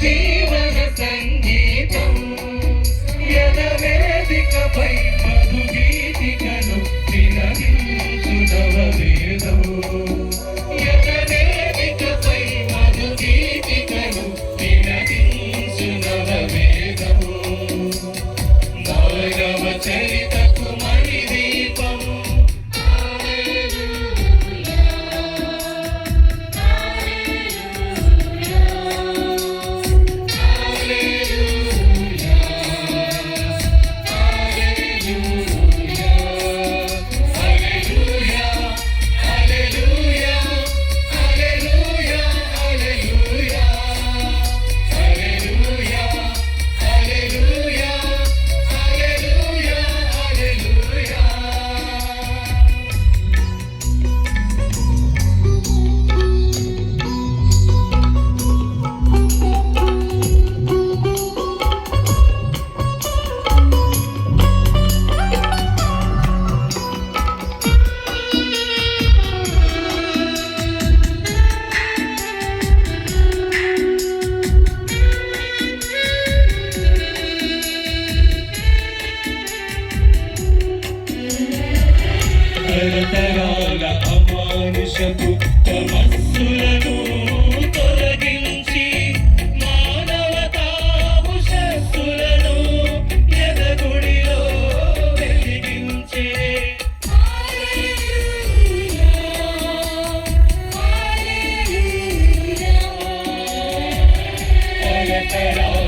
king. తరతరాల అమానుషపు తమస్సులను తొలగించి మానవతాము శస్సులను ఎదగుడిలో వెలిగించే. తరతరాల